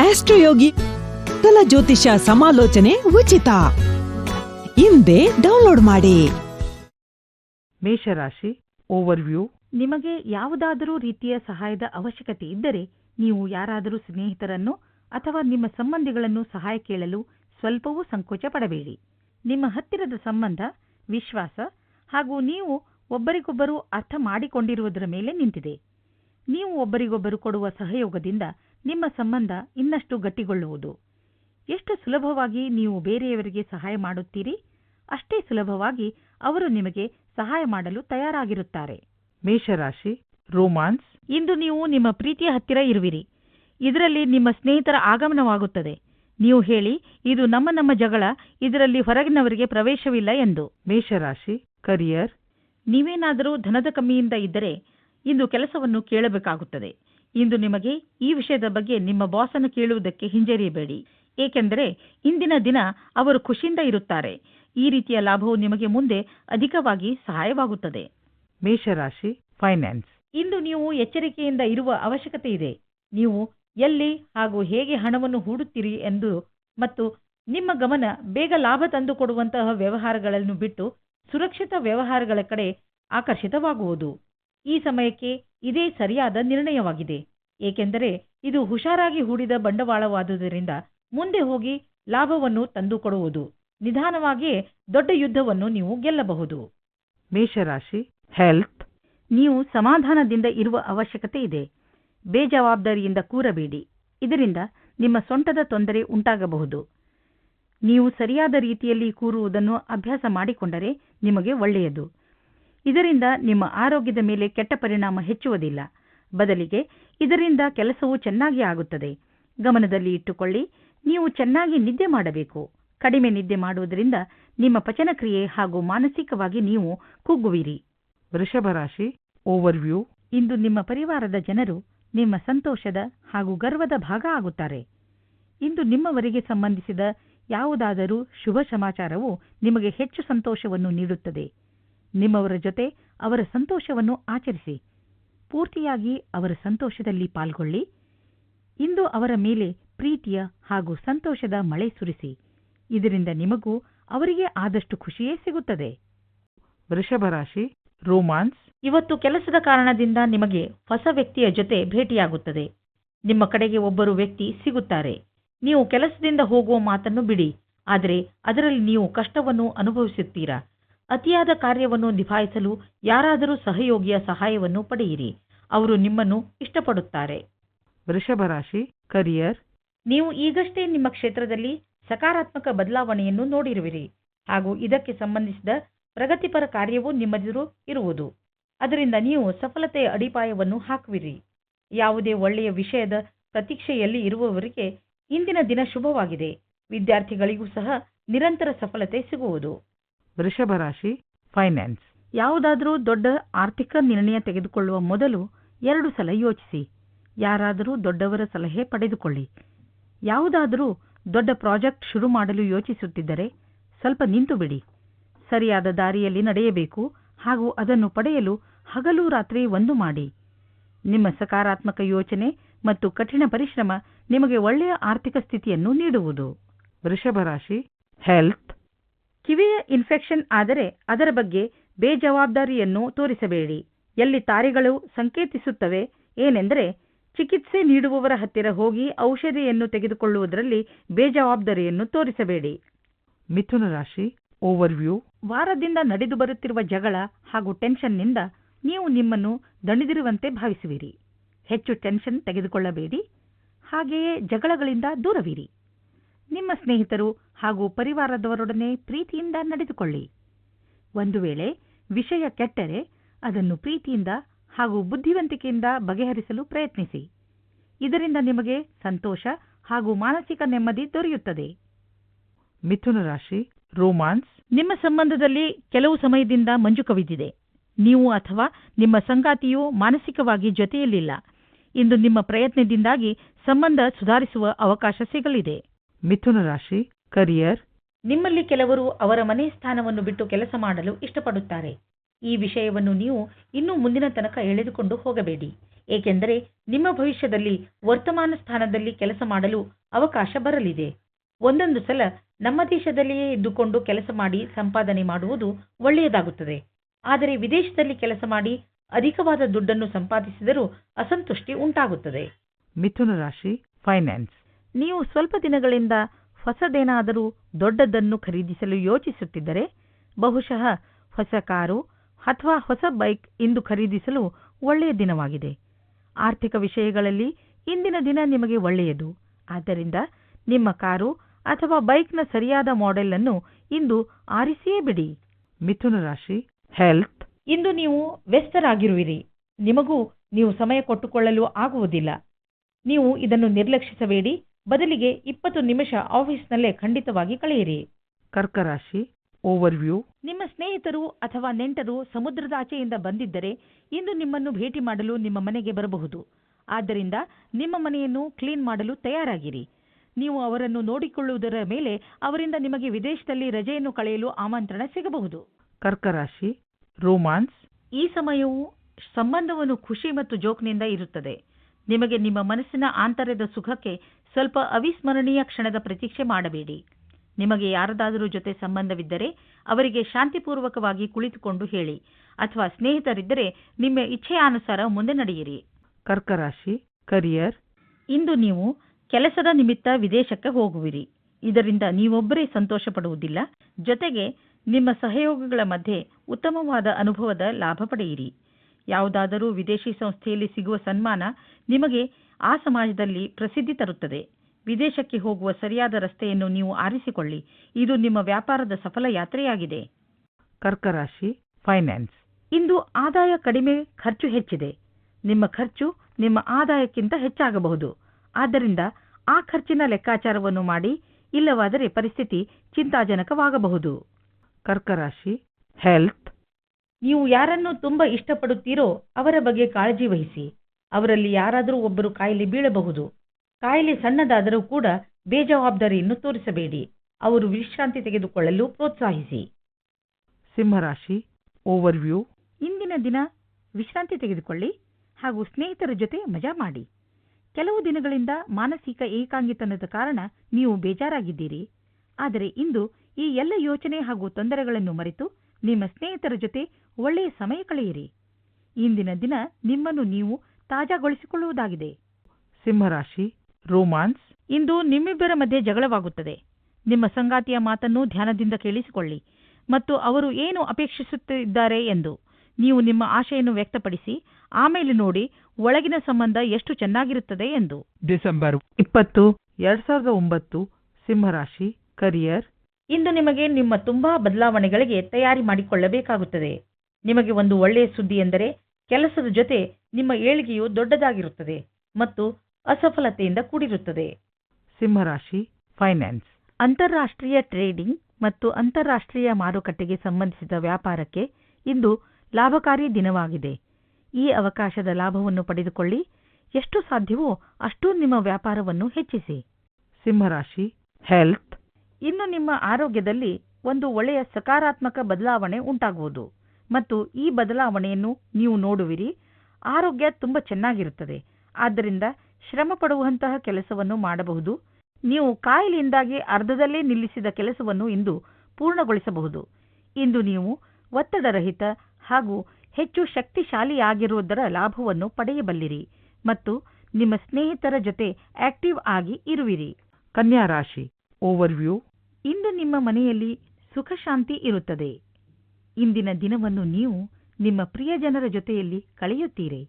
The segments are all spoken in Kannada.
ಆಸ್ಟ್ರೋಯೋಗಿ ಕಲ ಜ್ಯೋತಿಷ ಸಮಾಲೋಚನೆ ಉಚಿತ. ಹಿಂದೆ ಡೌನ್ಲೋಡ್ ಮಾಡಿ. ಮೇಷರಾಶಿ ಓವರ್ವ್ಯೂ. ನಿಮಗೆ ಯಾವುದಾದರೂ ರೀತಿಯ ಸಹಾಯದ ಅವಶ್ಯಕತೆ ಇದ್ದರೆ ನೀವು ಯಾರಾದರೂ ಸ್ನೇಹಿತರನ್ನು ಅಥವಾ ನಿಮ್ಮ ಸಂಬಂಧಿಗಳನ್ನು ಸಹಾಯ ಕೇಳಲು ಸ್ವಲ್ಪವೂ ಸಂಕೋಚ ಪಡಬೇಡಿ. ನಿಮ್ಮ ಹತ್ತಿರದ ಸಂಬಂಧ, ವಿಶ್ವಾಸ ಹಾಗೂ ನೀವು ಒಬ್ಬರಿಗೊಬ್ಬರು ಅರ್ಥ ಮಾಡಿಕೊಂಡಿರುವುದರ ಮೇಲೆ ನಿಂತಿದೆ. ನೀವು ಒಬ್ಬರಿಗೊಬ್ಬರು ಕೊಡುವ ಸಹಯೋಗದಿಂದ ನಿಮ್ಮ ಸಂಬಂಧ ಇನ್ನಷ್ಟು ಗಟ್ಟಿಗೊಳ್ಳುವುದು. ಎಷ್ಟು ಸುಲಭವಾಗಿ ನೀವು ಬೇರೆಯವರಿಗೆ ಸಹಾಯ ಮಾಡುತ್ತೀರಿ ಅಷ್ಟೇ ಸುಲಭವಾಗಿ ಅವರು ನಿಮಗೆ ಸಹಾಯ ಮಾಡಲು ತಯಾರಾಗಿರುತ್ತಾರೆ. ಮೇಷರಾಶಿ ರೋಮಾನ್ಸ್. ಇಂದು ನೀವು ನಿಮ್ಮ ಪ್ರೀತಿಯ ಹತ್ತಿರ ಇರುವಿರಿ. ಇದರಲ್ಲಿ ನಿಮ್ಮ ಸ್ನೇಹಿತರ ಆಗಮನವಾಗುತ್ತದೆ. ನೀವು ಹೇಳಿ ಇದು ನಮ್ಮ ನಮ್ಮ ಜಗಳ ಇದರಲ್ಲಿ ಹೊರಗಿನವರಿಗೆ ಪ್ರವೇಶವಿಲ್ಲ ಎಂದು. ಮೇಷರಾಶಿ ಕರಿಯರ್. ನೀವೇನಾದರೂ ಧನದ ಕಮ್ಮಿಯಿಂದ ಇದ್ದರೆ ಇಂದು ಕೆಲಸವನ್ನು ಕೇಳಬೇಕಾಗುತ್ತದೆ. ಇಂದು ನಿಮಗೆ ಈ ವಿಷಯದ ಬಗ್ಗೆ ನಿಮ್ಮ ಬಾಸನ್ನು ಕೇಳುವುದಕ್ಕೆ ಹಿಂಜರಿಯಬೇಡಿ. ಏಕೆಂದರೆ ಇಂದಿನ ದಿನ ಅವರು ಖುಷಿಯಿಂದ ಇರುತ್ತಾರೆ. ಈ ರೀತಿಯ ಲಾಭವು ನಿಮಗೆ ಮುಂದೆ ಅಧಿಕವಾಗಿ ಸಹಾಯವಾಗುತ್ತದೆ. ಮೇಷರಾಶಿ ಫೈನಾನ್ಸ್ ಇಂದು ನೀವು ಎಚ್ಚರಿಕೆಯಿಂದ ಇರುವ ಅವಶ್ಯಕತೆ ಇದೆ. ನೀವು ಎಲ್ಲಿ ಹಾಗೂ ಹೇಗೆ ಹಣವನ್ನು ಹೂಡುತ್ತೀರಿ ಎಂದು ಮತ್ತು ನಿಮ್ಮ ಗಮನ ಬೇಗ ಲಾಭ ತಂದುಕೊಡುವಂತಹ ವ್ಯವಹಾರಗಳನ್ನು ಬಿಟ್ಟು ಸುರಕ್ಷಿತ ವ್ಯವಹಾರಗಳ ಕಡೆ ಆಕರ್ಷಿತವಾಗುವುದು. ಈ ಸಮಯಕ್ಕೆ ಇದೇ ಸರಿಯಾದ ನಿರ್ಣಯವಾಗಿದೆ. ಏಕೆಂದರೆ ಇದು ಹುಷಾರಾಗಿ ಹೂಡಿದ ಬಂಡವಾಳವಾದುದರಿಂದ ಮುಂದೆ ಹೋಗಿ ಲಾಭವನ್ನು ತಂದುಕೊಡುವುದು. ನಿಧಾನವಾಗಿಯೇ ದೊಡ್ಡ ಯುದ್ಧವನ್ನು ನೀವು ಗೆಲ್ಲಬಹುದು. ಮೇಷರಾಶಿ ಹೆಲ್ತ್ ನೀವು ಸಮಾಧಾನದಿಂದ ಇರುವ ಅವಶ್ಯಕತೆ ಇದೆ. ಬೇಜವಾಬ್ದಾರಿಯಿಂದ ಕೂರಬೇಡಿ. ಇದರಿಂದ ನಿಮ್ಮ ಸೊಂಟದ ತೊಂದರೆ ಉಂಟಾಗಬಹುದು. ನೀವು ಸರಿಯಾದ ರೀತಿಯಲ್ಲಿ ಕೂರುವುದನ್ನು ಅಭ್ಯಾಸ ಮಾಡಿಕೊಂಡರೆ ನಿಮಗೆ ಒಳ್ಳೆಯದು. ಇದರಿಂದ ನಿಮ್ಮ ಆರೋಗ್ಯದ ಮೇಲೆ ಕೆಟ್ಟ ಪರಿಣಾಮ ಹೆಚ್ಚುವುದಿಲ್ಲ. ಬದಲಿಗೆ ಇದರಿಂದ ಕೆಲಸವು ಚೆನ್ನಾಗಿ ಆಗುತ್ತದೆ. ಗಮನದಲ್ಲಿ ಇಟ್ಟುಕೊಳ್ಳಿ ನೀವು ಚೆನ್ನಾಗಿ ನಿದ್ದೆ ಮಾಡಬೇಕು. ಕಡಿಮೆ ನಿದ್ದೆ ಮಾಡುವುದರಿಂದ ನಿಮ್ಮ ಪಚನಕ್ರಿಯೆ ಹಾಗೂ ಮಾನಸಿಕವಾಗಿ ನೀವು ಕುಗ್ಗುವಿರಿ. ವೃಷಭ ರಾಶಿ ಓವರ್ವ್ಯೂ ಇಂದು ನಿಮ್ಮ ಪರಿವಾರದ ಜನರು ನಿಮ್ಮ ಸಂತೋಷದ ಹಾಗೂ ಗರ್ವದ ಭಾಗ ಆಗುತ್ತಾರೆ. ಇಂದು ನಿಮ್ಮವರಿಗೆ ಸಂಬಂಧಿಸಿದ ಯಾವುದಾದರೂ ಶುಭ ಸಮಾಚಾರವು ನಿಮಗೆ ಹೆಚ್ಚು ಸಂತೋಷವನ್ನು ನೀಡುತ್ತದೆ. ನಿಮ್ಮವರ ಜೊತೆ ಅವರ ಸಂತೋಷವನ್ನು ಆಚರಿಸಿ. ಪೂರ್ತಿಯಾಗಿ ಅವರ ಸಂತೋಷದಲ್ಲಿ ಪಾಲ್ಗೊಳ್ಳಿ. ಇಂದು ಅವರ ಮೇಲೆ ಪ್ರೀತಿಯ ಹಾಗೂ ಸಂತೋಷದ ಮಳೆ ಸುರಿಸಿ. ಇದರಿಂದ ನಿಮಗೂ ಅವರಿಗೆ ಆದಷ್ಟು ಖುಷಿಯೇ ಸಿಗುತ್ತದೆ. ವೃಷಭ ರಾಶಿ ರೋಮಾನ್ಸ್. ಇವತ್ತು ಕೆಲಸದ ಕಾರಣದಿಂದ ನಿಮಗೆ ಹೊಸ ವ್ಯಕ್ತಿಯ ಜೊತೆ ಭೇಟಿಯಾಗುತ್ತದೆ. ನಿಮ್ಮ ಕಡೆಗೆ ಒಬ್ಬರು ವ್ಯಕ್ತಿ ಸಿಗುತ್ತಾರೆ. ನೀವು ಕೆಲಸದಿಂದ ಹೋಗುವ ಮಾತನ್ನು ಬಿಡಿ. ಆದರೆ ಅದರಲ್ಲಿ ನೀವು ಕಷ್ಟವನ್ನು ಅನುಭವಿಸುತ್ತೀರಾ? ಅತಿಯಾದ ಕಾರ್ಯವನ್ನು ನಿಭಾಯಿಸಲು ಯಾರಾದರೂ ಸಹಯೋಗಿಯ ಸಹಾಯವನ್ನು ಪಡೆಯಿರಿ. ಅವರು ನಿಮ್ಮನ್ನು ಇಷ್ಟಪಡುತ್ತಾರೆ. ವೃಷಭ ರಾಶಿ ಕರಿಯರ್ ನೀವು ಈಗಷ್ಟೇ ನಿಮ್ಮ ಕ್ಷೇತ್ರದಲ್ಲಿ ಸಕಾರಾತ್ಮಕ ಬದಲಾವಣೆಯನ್ನು ನೋಡಿರುವಿರಿ. ಹಾಗೂ ಇದಕ್ಕೆ ಸಂಬಂಧಿಸಿದ ಪ್ರಗತಿಪರ ಕಾರ್ಯವೂ ನಿಮ್ಮದಿರು ಇರುವುದು. ಅದರಿಂದ ನೀವು ಸಫಲತೆಯ ಅಡಿಪಾಯವನ್ನು ಹಾಕುವಿರಿ. ಯಾವುದೇ ಒಳ್ಳೆಯ ವಿಷಯದ ಪ್ರತೀಕ್ಷೆಯಲ್ಲಿ ಇರುವವರಿಗೆ ಇಂದಿನ ದಿನ ಶುಭವಾಗಿದೆ. ವಿದ್ಯಾರ್ಥಿಗಳಿಗೂ ಸಹ ನಿರಂತರ ಸಫಲತೆ ಸಿಗುವುದು. ವೃಷಭ ರಾಶಿ ಫೈನಾನ್ಸ್ ಯಾವುದಾದರೂ ದೊಡ್ಡ ಆರ್ಥಿಕ ನಿರ್ಣಯ ತೆಗೆದುಕೊಳ್ಳುವ ಮೊದಲು ಎರಡು ಸಲ ಯೋಚಿಸಿ. ಯಾರಾದರೂ ದೊಡ್ಡವರ ಸಲಹೆ ಪಡೆದುಕೊಳ್ಳಿ. ಯಾವುದಾದರೂ ದೊಡ್ಡ ಪ್ರಾಜೆಕ್ಟ್ ಶುರು ಮಾಡಲು ಯೋಚಿಸುತ್ತಿದ್ದರೆ ಸ್ವಲ್ಪ ನಿಂತು ಬಿಡಿ ಸರಿಯಾದ ದಾರಿಯಲ್ಲಿ ನಡೆಯಬೇಕು ಹಾಗೂ ಅದನ್ನು ಪಡೆಯಲು ಹಗಲು ರಾತ್ರಿ ಒಂದು ಮಾಡಿ. ನಿಮ್ಮ ಸಕಾರಾತ್ಮಕ ಯೋಚನೆ ಮತ್ತು ಕಠಿಣ ಪರಿಶ್ರಮ ನಿಮಗೆ ಒಳ್ಳೆಯ ಆರ್ಥಿಕ ಸ್ಥಿತಿಯನ್ನು ನೀಡುವುದು. ವೃಷಭ ರಾಶಿ ಹೆಲ್ತ್ ಕಿವಿಯ ಇನ್ಫೆಕ್ಷನ್ ಆದರೆ ಅದರ ಬಗ್ಗೆ ಬೇಜವಾಬ್ದಾರಿಯನ್ನು ತೋರಿಸಬೇಡಿ. ಎಲ್ಲಿ ತಾರೆಗಳು ಸಂಕೇತಿಸುತ್ತವೆ ಏನೆಂದರೆ ಚಿಕಿತ್ಸೆ ನೀಡುವವರ ಹತ್ತಿರ ಹೋಗಿ ಔಷಧಿಯನ್ನು ತೆಗೆದುಕೊಳ್ಳುವುದರಲ್ಲಿ ಬೇಜವಾಬ್ದಾರಿಯನ್ನು ತೋರಿಸಬೇಡಿ. ಮಿಥುನ ರಾಶಿ ಓವರ್ವ್ಯೂ ವಾರದಿಂದ ನಡೆದು ಬರುತ್ತಿರುವ ಜಗಳ ಹಾಗೂ ಟೆನ್ಷನ್ನಿಂದ ನೀವು ನಿಮ್ಮನ್ನು ದಣಿದಿರುವಂತೆ ಭಾವಿಸುವಿರಿ. ಹೆಚ್ಚು ಟೆನ್ಷನ್ ತೆಗೆದುಕೊಳ್ಳಬೇಡಿ. ಹಾಗೆಯೇ ಜಗಳಗಳಿಂದ ದೂರವಿರಿ. ನಿಮ್ಮ ಸ್ನೇಹಿತರು ಹಾಗೂ ಪರಿವಾರದವರೊಡನೆ ಪ್ರೀತಿಯಿಂದ ನಡೆದುಕೊಳ್ಳಿ. ಒಂದು ವೇಳೆ ವಿಷಯ ಕೆಟ್ಟರೆ ಅದನ್ನು ಪ್ರೀತಿಯಿಂದ ಹಾಗೂ ಬುದ್ಧಿವಂತಿಕೆಯಿಂದ ಬಗೆಹರಿಸಲು ಪ್ರಯತ್ನಿಸಿ. ಇದರಿಂದ ನಿಮಗೆ ಸಂತೋಷ ಹಾಗೂ ಮಾನಸಿಕ ನೆಮ್ಮದಿ ದೊರೆಯುತ್ತದೆ. ಮಿಥುನ ರಾಶಿ ರೋಮಾನ್ಸ್. ನಿಮ್ಮ ಸಂಬಂಧದಲ್ಲಿ ಕೆಲವು ಸಮಯದಿಂದ ಮಂಜು ಕವಿದಿದೆ. ನೀವು ಅಥವಾ ನಿಮ್ಮ ಸಂಗಾತಿಯು ಮಾನಸಿಕವಾಗಿ ಜೊತೆಯಲ್ಲಿಲ್ಲ. ಇಂದು ನಿಮ್ಮ ಪ್ರಯತ್ನದಿಂದಾಗಿ ಸಂಬಂಧ ಸುಧಾರಿಸುವ ಅವಕಾಶ ಸಿಗಲಿದೆ. ಮಿಥುನ ರಾಶಿ ಕರಿಯರ್ ನಿಮ್ಮಲ್ಲಿ ಕೆಲವರು ಅವರ ಮನೆ ಸ್ಥಾನವನ್ನು ಬಿಟ್ಟು ಕೆಲಸ ಮಾಡಲು ಇಷ್ಟಪಡುತ್ತಾರೆ. ಈ ವಿಷಯವನ್ನು ನೀವು ಇನ್ನೂ ಮುಂದಿನ ತನಕ ಎಳೆದುಕೊಂಡು ಹೋಗಬೇಡಿ. ಏಕೆಂದರೆ ನಿಮ್ಮ ಭವಿಷ್ಯದಲ್ಲಿ ವರ್ತಮಾನ ಸ್ಥಾನದಲ್ಲಿ ಕೆಲಸ ಮಾಡಲು ಅವಕಾಶ ಬರಲಿದೆ. ಒಂದೊಂದು ಸಲ ನಮ್ಮ ದೇಶದಲ್ಲಿಯೇ ಇದ್ದುಕೊಂಡು ಕೆಲಸ ಮಾಡಿ ಸಂಪಾದನೆ ಮಾಡುವುದು ಒಳ್ಳೆಯದಾಗುತ್ತದೆ. ಆದರೆ ವಿದೇಶದಲ್ಲಿ ಕೆಲಸ ಮಾಡಿ ಅಧಿಕವಾದ ದುಡ್ಡನ್ನು ಸಂಪಾದಿಸಿದರೂ ಅಸಂತುಷ್ಟಿ ಉಂಟಾಗುತ್ತದೆ. ಮಿಥುನ ರಾಶಿ ಫೈನಾನ್ಸ್ ನೀವು ಸ್ವಲ್ಪ ದಿನಗಳಿಂದ ಹೊಸದೇನಾದರೂ ದೊಡ್ಡದನ್ನು ಖರೀದಿಸಲು ಯೋಚಿಸುತ್ತಿದ್ದರೆ ಬಹುಶಃ ಹೊಸ ಕಾರು ಅಥವಾ ಹೊಸ ಬೈಕ್ ಇಂದು ಖರೀದಿಸಲು ಒಳ್ಳೆಯ ದಿನವಾಗಿದೆ. ಆರ್ಥಿಕ ವಿಷಯಗಳಲ್ಲಿ ಇಂದಿನ ದಿನ ನಿಮಗೆ ಒಳ್ಳೆಯದು. ಆದ್ದರಿಂದ ನಿಮ್ಮ ಕಾರು ಅಥವಾ ಬೈಕ್ನ ಸರಿಯಾದ ಮಾಡೆಲ್ ಅನ್ನು ಇಂದು ಆರಿಸಿಯೇ ಬಿಡಿ. ಮಿಥುನ ರಾಶಿ ಹೆಲ್ತ್. ಇಂದು ನೀವು ವ್ಯಸ್ತರಾಗಿರುವಿರಿ. ನಿಮಗೂ ನೀವು ಸಮಯ ಕೊಟ್ಟುಕೊಳ್ಳಲು ಆಗುವುದಿಲ್ಲ. ನೀವು ಇದನ್ನು ನಿರ್ಲಕ್ಷಿಸಬೇಡಿ. ಬದಲಿಗೆ ಇಪ್ಪತ್ತು ನಿಮಿಷ ಆಫೀಸ್ನಲ್ಲೇ ಖಂಡಿತವಾಗಿ ಕಳೆಯಿರಿ. ಕರ್ಕ ರಾಶಿ ಓವರ್ವ್ಯೂ ನಿಮ್ಮ ಸ್ನೇಹಿತರು ಅಥವಾ ನೆಂಟರು ಸಮುದ್ರದ ಆಚೆಯಿಂದ ಬಂದಿದ್ದರೆ ಇಂದು ನಿಮ್ಮನ್ನು ಭೇಟಿ ಮಾಡಲು ನಿಮ್ಮ ಮನೆಗೆ ಬರಬಹುದು. ಆದ್ದರಿಂದ ನಿಮ್ಮ ಮನೆಯನ್ನು ಕ್ಲೀನ್ ಮಾಡಲು ತಯಾರಾಗಿರಿ. ನೀವು ಅವರನ್ನು ನೋಡಿಕೊಳ್ಳುವುದರ ಮೇಲೆ ಅವರಿಂದ ನಿಮಗೆ ವಿದೇಶದಲ್ಲಿ ರಜೆಯನ್ನು ಕಳೆಯಲು ಆಮಂತ್ರಣ ಸಿಗಬಹುದು. ಕರ್ಕರಾಶಿ ರೋಮಾನ್ಸ್ ಈ ಸಮಯವು ಸಂಬಂಧವನ್ನು ಖುಷಿ ಮತ್ತು ಜೋಕ್ನಿಂದ ಇರುತ್ತದೆ. ನಿಮಗೆ ನಿಮ್ಮ ಮನಸ್ಸಿನ ಆಂತರ್ಯದ ಸುಖಕ್ಕೆ ಸ್ವಲ್ಪ ಅವಿಸ್ಮರಣೀಯ ಕ್ಷಣದ ಪ್ರತೀಕ್ಷೆ ಮಾಡಬೇಡಿ. ನಿಮಗೆ ಯಾರದಾದರೂ ಜೊತೆ ಸಂಬಂಧವಿದ್ದರೆ ಅವರಿಗೆ ಶಾಂತಿಪೂರ್ವಕವಾಗಿ ಕುಳಿತುಕೊಂಡು ಹೇಳಿ. ಅಥವಾ ಸ್ನೇಹಿತರಿದ್ದರೆ ನಿಮ್ಮ ಇಚ್ಛೆಯಾನುಸಾರ ಮುಂದೆ ನಡೆಯಿರಿ. ಕರ್ಕರಾಶಿ ಕರಿಯರ್. ಇಂದು ನೀವು ಕೆಲಸದ ನಿಮಿತ್ತ ವಿದೇಶಕ್ಕೆ ಹೋಗುವಿರಿ. ಇದರಿಂದ ನೀವೊಬ್ಬರೇ ಸಂತೋಷ ಪಡುವುದಿಲ್ಲ ಜೊತೆಗೆ ನಿಮ್ಮ ಸಹಯೋಗಗಳ ಮಧ್ಯೆ ಉತ್ತಮವಾದ ಅನುಭವದ ಲಾಭ ಪಡೆಯಿರಿ. ಯಾವುದಾದರೂ ವಿದೇಶಿ ಸಂಸ್ಥೆಯಲ್ಲಿ ಸಿಗುವ ಸನ್ಮಾನ ನಿಮಗೆ ಆ ಸಮಾಜದಲ್ಲಿ ಪ್ರಸಿದ್ಧಿ ತರುತ್ತದೆ. ವಿದೇಶಕ್ಕೆ ಹೋಗುವ ಸರಿಯಾದ ರಸ್ತೆಯನ್ನು ನೀವು ಆರಿಸಿಕೊಳ್ಳಿ. ಇದು ನಿಮ್ಮ ವ್ಯಾಪಾರದ ಸಫಲ ಯಾತ್ರೆಯಾಗಿದೆ. ಕರ್ಕರಾಶಿ ಫೈನಾನ್ಸ್. ಇಂದು ಆದಾಯ ಕಡಿಮೆ ಖರ್ಚು ಹೆಚ್ಚಿದೆ. ನಿಮ್ಮ ಖರ್ಚು ನಿಮ್ಮ ಆದಾಯಕ್ಕಿಂತ ಹೆಚ್ಚಾಗಬಹುದು. ಆದ್ದರಿಂದ ಆ ಖರ್ಚಿನ ಲೆಕ್ಕಾಚಾರವನ್ನು ಮಾಡಿ ಇಲ್ಲವಾದರೆ ಪರಿಸ್ಥಿತಿ ಚಿಂತಾಜನಕವಾಗಬಹುದು. ಕರ್ಕರಾಶಿ ಹೆಲ್ತ್. ನೀವು ಯಾರನ್ನು ತುಂಬಾ ಇಷ್ಟಪಡುತ್ತೀರೋ ಅವರ ಬಗ್ಗೆ ಕಾಳಜಿ ವಹಿಸಿ. ಅವರಲ್ಲಿ ಯಾರಾದರೂ ಒಬ್ಬರು ಕಾಯಿಲೆ ಬೀಳಬಹುದು. ಕಾಯಿಲೆ ಸಣ್ಣದಾದರೂ ಕೂಡ ಬೇಜವಾಬ್ದಾರಿಯನ್ನು ತೋರಿಸಬೇಡಿ. ಅವರು ವಿಶ್ರಾಂತಿ ತೆಗೆದುಕೊಳ್ಳಲು ಪ್ರೋತ್ಸಾಹಿಸಿ. ಸಿಂಹರಾಶಿ ಓವರ್ವ್ಯೂ ಇಂದಿನ ದಿನ ವಿಶ್ರಾಂತಿ ತೆಗೆದುಕೊಳ್ಳಿ ಹಾಗೂ ಸ್ನೇಹಿತರ ಜೊತೆ ಮಜಾ ಮಾಡಿ. ಕೆಲವು ದಿನಗಳಿಂದ ಮಾನಸಿಕ ಏಕಾಂಗಿತನದ ಕಾರಣ ನೀವು ಬೇಜಾರಾಗಿದ್ದೀರಿ. ಆದರೆ ಇಂದು ಈ ಎಲ್ಲ ಯೋಚನೆ ಹಾಗೂ ತೊಂದರೆಗಳನ್ನು ಮರೆತು ನಿಮ್ಮ ಸ್ನೇಹಿತರ ಜೊತೆ ಒಳ್ಳೆಯ ಸಮಯ ಕಳೆಯಿರಿ. ಇಂದಿನ ದಿನ ನಿಮ್ಮನ್ನು ನೀವು ತಾಜಾಗೊಳಿಸಿಕೊಳ್ಳುವುದಾಗಿದೆ. ಸಿಂಹರಾಶಿ ರೋಮಾನ್ಸ್ ಇಂದು ನಿಮ್ಮಿಬ್ಬರ ಮಧ್ಯೆ ಜಗಳವಾಗುತ್ತದೆ. ನಿಮ್ಮ ಸಂಗಾತಿಯ ಮಾತನ್ನು ಧ್ಯಾನದಿಂದ ಕೇಳಿಸಿಕೊಳ್ಳಿ ಮತ್ತು ಅವರು ಏನು ಅಪೇಕ್ಷಿಸುತ್ತಿದ್ದಾರೆ ಎಂದು ನೀವು ನಿಮ್ಮ ಆಶೆಯನ್ನು ವ್ಯಕ್ತಪಡಿಸಿ ಆಮೇಲೆ ನೋಡಿ ಒಳಗಿನ ಸಂಬಂಧ ಎಷ್ಟು ಚೆನ್ನಾಗಿರುತ್ತದೆ ಎಂದು. ಡಿಸೆಂಬರ್ ಇಪ್ಪತ್ತು ಎರಡ್ ಸಾವಿರದ ಒಂಬತ್ತು ಸಿಂಹರಾಶಿ ಕರಿಯರ್. ಇಂದು ನಿಮಗೆ ನಿಮ್ಮ ತುಂಬಾ ಬದಲಾವಣೆಗಳಿಗೆ ತಯಾರಿ ಮಾಡಿಕೊಳ್ಳಬೇಕಾಗುತ್ತದೆ. ನಿಮಗೆ ಒಂದು ಒಳ್ಳೆಯ ಸುದ್ದಿ ಎಂದರೆ ಕೆಲಸದ ಜೊತೆ ನಿಮ್ಮ ಏಳಿಗೆಯು ದೊಡ್ಡದಾಗಿರುತ್ತದೆ ಮತ್ತು ಅಸಫಲತೆಯಿಂದ ಕೂಡಿರುತ್ತದೆ. ಸಿಂಹರಾಶಿ ಫೈನಾನ್ಸ್ ಅಂತಾರಾಷ್ಟ್ರೀಯ ಟ್ರೇಡಿಂಗ್ ಮತ್ತು ಅಂತಾರಾಷ್ಟ್ರೀಯ ಮಾರುಕಟ್ಟೆಗೆ ಸಂಬಂಧಿಸಿದ ವ್ಯಾಪಾರಕ್ಕೆ ಇಂದು ಲಾಭಕಾರಿ ದಿನವಾಗಿದೆ. ಈ ಅವಕಾಶದ ಲಾಭವನ್ನು ಪಡೆದುಕೊಳ್ಳಿ. ಎಷ್ಟು ಸಾಧ್ಯವೋ ಅಷ್ಟು ನಿಮ್ಮ ವ್ಯಾಪಾರವನ್ನು ಹೆಚ್ಚಿಸಿ. ಸಿಂಹರಾಶಿ ಹೆಲ್ತ್ ಇನ್ನು ನಿಮ್ಮ ಆರೋಗ್ಯದಲ್ಲಿ ಒಂದು ಒಳ್ಳೆಯ ಸಕಾರಾತ್ಮಕ ಬದಲಾವಣೆ ಉಂಟಾಗುವುದು. ಮತ್ತು ಈ ಬದಲಾವಣೆಯನ್ನು ನೀವು ನೋಡುವಿರಿ. ಆರೋಗ್ಯ ತುಂಬ ಚೆನ್ನಾಗಿರುತ್ತದೆ. ಆದ್ದರಿಂದ ಶ್ರಮ ಪಡುವಂತಹ ಕೆಲಸವನ್ನು ಮಾಡಬಹುದು. ನೀವು ಕಾಯಿಲೆಯಿಂದಾಗಿ ಅರ್ಧದಲ್ಲೇ ನಿಲ್ಲಿಸಿದ ಕೆಲಸವನ್ನು ಇಂದು ಪೂರ್ಣಗೊಳಿಸಬಹುದು. ಇಂದು ನೀವು ಒತ್ತಡರಹಿತ ಹಾಗೂ ಹೆಚ್ಚು ಶಕ್ತಿಶಾಲಿಯಾಗಿರುವುದರ ಲಾಭವನ್ನು ಪಡೆಯಬಲ್ಲಿರಿ ಮತ್ತು ನಿಮ್ಮ ಸ್ನೇಹಿತರ ಜೊತೆ ಆಕ್ಟಿವ್ ಆಗಿ ಇರುವಿರಿ. ಕನ್ಯಾ ರಾಶಿ ಓವರ್ವ್ಯೂ ಇಂದು ನಿಮ್ಮ ಮನೆಯಲ್ಲಿ ಸುಖಶಾಂತಿ ಇರುತ್ತದೆ. ಇಂದಿನ ದಿನವನ್ನು ನೀವು ನಿಮ್ಮ ಪ್ರಿಯಜನರ ಜೊತೆಯಲ್ಲಿ ಕಳೆಯುತ್ತೀರಿ.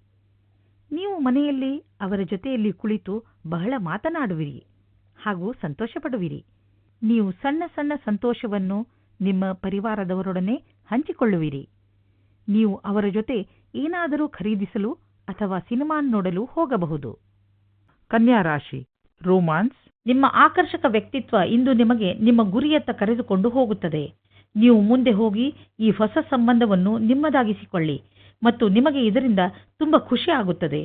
ನೀವು ಮನೆಯಲ್ಲಿ ಅವರ ಜೊತೆಯಲ್ಲಿ ಕುಳಿತು ಬಹಳ ಮಾತನಾಡುವಿರಿ ಹಾಗೂ ಸಂತೋಷಪಡುವಿರಿ. ನೀವು ಸಣ್ಣ ಸಣ್ಣ ಸಂತೋಷವನ್ನು ನಿಮ್ಮ ಪರಿವಾರದವರೊಡನೆ ಹಂಚಿಕೊಳ್ಳುವಿರಿ. ನೀವು ಅವರ ಜೊತೆ ಏನಾದರೂ ಖರೀದಿಸಲು ಅಥವಾ ಸಿನಿಮಾ ನೋಡಲು ಹೋಗಬಹುದು. ಕನ್ಯಾ ರಾಶಿ ರೋಮಾನ್ಸ್. ನಿಮ್ಮ ಆಕರ್ಷಕ ವ್ಯಕ್ತಿತ್ವ ಇಂದು ನಿಮಗೆ ನಿಮ್ಮ ಗುರಿಯತ್ತ ಕರೆದುಕೊಂಡು ಹೋಗುತ್ತದೆ. ನೀವು ಮುಂದೆ ಹೋಗಿ ಈ ಹೊಸ ಸಂಬಂಧವನ್ನು ನಿಮ್ಮದಾಗಿಸಿಕೊಳ್ಳಿ ಮತ್ತು ನಿಮಗೆ ಇದರಿಂದ ತುಂಬಾ ಖುಷಿ ಆಗುತ್ತದೆ.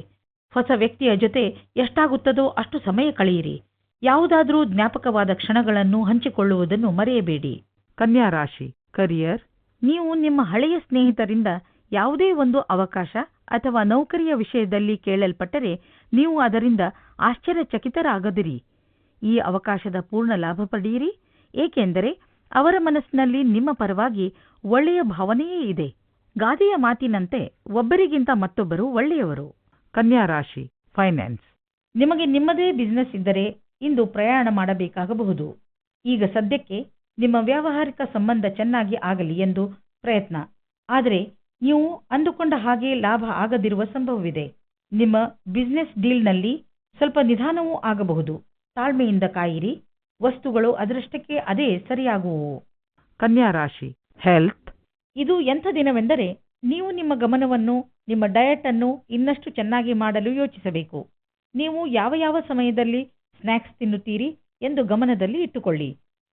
ಹೊಸ ವ್ಯಕ್ತಿಯ ಜೊತೆ ಎಷ್ಟಾಗುತ್ತದೋ ಅಷ್ಟು ಸಮಯ ಕಳೆಯಿರಿ. ಯಾವುದಾದರೂ ಜ್ಞಾಪಕವಾದ ಕ್ಷಣಗಳನ್ನು ಹಂಚಿಕೊಳ್ಳುವುದನ್ನು ಮರೆಯಬೇಡಿ. ಕನ್ಯಾ ರಾಶಿ ಕರಿಯರ್ ನೀವು ನಿಮ್ಮ ಹಳೆಯ ಸ್ನೇಹಿತರಿಂದ ಯಾವುದೇ ಒಂದು ಅವಕಾಶ ಅಥವಾ ನೌಕರಿಯ ವಿಷಯದಲ್ಲಿ ಕೇಳಲ್ಪಟ್ಟರೆ ನೀವು ಅದರಿಂದ ಆಶ್ಚರ್ಯಚಕಿತರಾಗದಿರಿ. ಈ ಅವಕಾಶದ ಪೂರ್ಣ ಲಾಭ ಪಡೆಯಿರಿ. ಏಕೆಂದರೆ ಅವರ ಮನಸ್ಸಿನಲ್ಲಿ ನಿಮ್ಮ ಪರವಾಗಿ ಒಳ್ಳೆಯ ಭಾವನೆಯೇ ಇದೆ. ಗಾದೆಯ ಮಾತಿನಂತೆ ಒಬ್ಬರಿಗಿಂತ ಮತ್ತೊಬ್ಬರು ಒಳ್ಳೆಯವರು. ಕನ್ಯಾ ರಾಶಿ ಫೈನಾನ್ಸ್ ನಿಮಗೆ ನಿಮ್ಮದೇ ಬಿಸಿನೆಸ್ ಇದ್ದರೆ ಇಂದು ಪ್ರಯಾಣ ಮಾಡಬೇಕಾಗಬಹುದು. ಈಗ ಸದ್ಯಕ್ಕೆ ನಿಮ್ಮ ವ್ಯಾವಹಾರಿಕ ಸಂಬಂಧ ಚೆನ್ನಾಗಿ ಆಗಲಿ ಎಂದು ಪ್ರಯತ್ನ. ಆದರೆ ನೀವು ಅಂದುಕೊಂಡ ಹಾಗೆ ಲಾಭ ಆಗದಿರುವ ಸಂಭವವಿದೆ. ನಿಮ್ಮ ಬಿಸಿನೆಸ್ ಡೀಲ್ನಲ್ಲಿ ಸ್ವಲ್ಪ ನಿಧಾನವೂ ಆಗಬಹುದು. ತಾಳ್ಮೆಯಿಂದ ಕಾಯಿರಿ. ವಸ್ತುಗಳು ಅದೃಷ್ಟಕ್ಕೆ ಅದೇ ಸರಿಯಾಗುವು. ಕನ್ಯಾ ರಾಶಿ ಹೆಲ್ತ್ ಇದು ಎಂಥ ದಿನವೆಂದರೆ ನೀವು ನಿಮ್ಮ ಗಮನವನ್ನು ನಿಮ್ಮ ಡಯಟ್ ಅನ್ನು ಇನ್ನಷ್ಟು ಚೆನ್ನಾಗಿ ಮಾಡಲು ಯೋಚಿಸಬೇಕು. ನೀವು ಯಾವ ಯಾವ ಸಮಯದಲ್ಲಿ ಸ್ನ್ಯಾಕ್ಸ್ ತಿನ್ನುತ್ತೀರಿ ಎಂದು ಗಮನದಲ್ಲಿ ಇಟ್ಟುಕೊಳ್ಳಿ.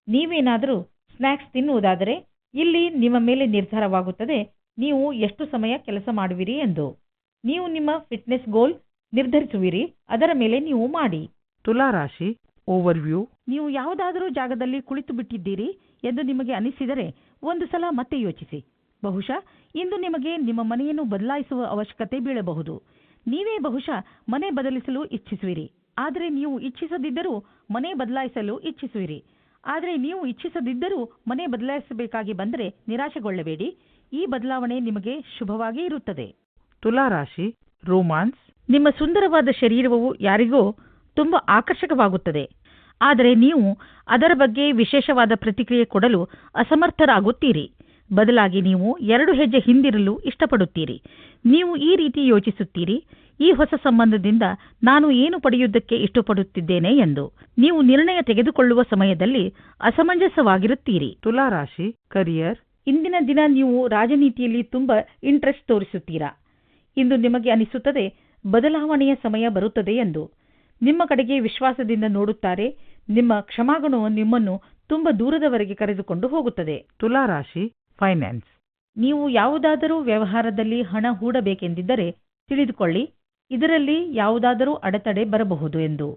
ನೀವೇನಾದರೂ ಸ್ನ್ಯಾಕ್ಸ್ ತಿನ್ನುವುದಾದರೆ ಇಲ್ಲಿ ನಿಮ್ಮ ಮೇಲೆ ನಿರ್ಧಾರವಾಗುತ್ತದೆ ನೀವು ಎಷ್ಟು ಸಮಯ ಕೆಲಸ ಮಾಡುವಿರಿ ಎಂದು. ನೀವು ನಿಮ್ಮ ಫಿಟ್ನೆಸ್ ಗೋಲ್ ನಿರ್ಧರಿಸುವಿರಿ ಅದರ ಮೇಲೆ ನೀವು ಮಾಡಿ. ತುಲಾ ರಾಶಿ ಓವರ್ವ್ಯೂ ನೀವು ಯಾವುದಾದರೂ ಜಾಗದಲ್ಲಿ ಕುಳಿತು ಬಿಟ್ಟಿದ್ದೀರಿ ಎಂದು ನಿಮಗೆ ಅನಿಸಿದರೆ ಒಂದು ಸಲ ಮತ್ತೆ ಯೋಚಿಸಿ. ಬಹುಶಃ ಇಂದು ನಿಮಗೆ ನಿಮ್ಮ ಮನೆಯನ್ನು ಬದಲಾಯಿಸುವ ಅವಶ್ಯಕತೆ ಬೀಳಬಹುದು. ನೀವೇ ಬಹುಶಃ ಮನೆ ಬದಲಿಸಲು ಇಚ್ಛಿಸುವಿರಿ. ಆದರೆ ನೀವು ಇಚ್ಛಿಸದಿದ್ದರೂ ಮನೆ ಬದಲಾಯಿಸಲು ಇಚ್ಛಿಸುವಿರಿ. ಆದರೆ ನೀವು ಇಚ್ಛಿಸದಿದ್ದರೂ ಮನೆ ಬದಲಾಯಿಸಬೇಕಾಗಿ ಬಂದರೆ ನಿರಾಶೆಗೊಳ್ಳಬೇಡಿ. ಈ ಬದಲಾವಣೆ ನಿಮಗೆ ಶುಭವಾಗಿ ಇರುತ್ತದೆ. ತುಲಾ ರಾಶಿ ರೋಮಾನ್ಸ್. ನಿಮ್ಮ ಸುಂದರವಾದ ಶರೀರವು ಯಾರಿಗೋ ತುಂಬಾ ಆಕರ್ಷಕವಾಗುತ್ತದೆ. ಆದರೆ ನೀವು ಅದರ ಬಗ್ಗೆ ವಿಶೇಷವಾದ ಪ್ರತಿಕ್ರಿಯೆ ಕೊಡಲು ಅಸಮರ್ಥರಾಗುತ್ತೀರಿ. ಬದಲಾಗಿ ನೀವು ಎರಡು ಹೆಜ್ಜೆ ಹಿಂದಿರಲು ಇಷ್ಟಪಡುತ್ತೀರಿ. ನೀವು ಈ ರೀತಿ ಯೋಚಿಸುತ್ತೀರಿ ಈ ಹೊಸ ಸಂಬಂಧದಿಂದ ನಾನು ಏನು ಪಡೆಯುವುದಕ್ಕೆ ಇಷ್ಟಪಡುತ್ತಿದ್ದೇನೆ ಎಂದು. ನೀವು ನಿರ್ಣಯ ತೆಗೆದುಕೊಳ್ಳುವ ಸಮಯದಲ್ಲಿ ಅಸಮಂಜಸವಾಗಿರುತ್ತೀರಿ. ತುಲಾರಾಶಿ ಕರಿಯರ್ ಇಂದಿನ ದಿನ ನೀವು ರಾಜನೀತಿಯಲ್ಲಿ ತುಂಬಾ ಇಂಟ್ರೆಸ್ಟ್ ತೋರಿಸುತ್ತೀರಾ. ಇಂದು ನಿಮಗೆ ಅನಿಸುತ್ತದೆ ಬದಲಾವಣೆಯ ಸಮಯ ಬರುತ್ತದೆ ಎಂದು. ನಿಮ್ಮ ಕಡೆಗೆ ವಿಶ್ವಾಸದಿಂದ ನೋಡುತ್ತಾರೆ. ನಿಮ್ಮ ಕ್ಷಮಾಗುಣವು ನಿಮ್ಮನ್ನು ತುಂಬ ದೂರದವರೆಗೆ ಕರೆದುಕೊಂಡು ಹೋಗುತ್ತದೆ. ತುಲಾ ರಾಶಿ ಫೈನಾನ್ಸ್ ನೀವು ಯಾವುದಾದರೂ ವ್ಯವಹಾರದಲ್ಲಿ ಹಣ ಹೂಡಬೇಕೆಂದಿದ್ದರೆ ತಿಳಿದುಕೊಳ್ಳಿ ಇದರಲ್ಲಿ ಯಾವುದಾದರೂ ಅಡೆತಡೆ ಬರಬಹುದು ಎಂದು.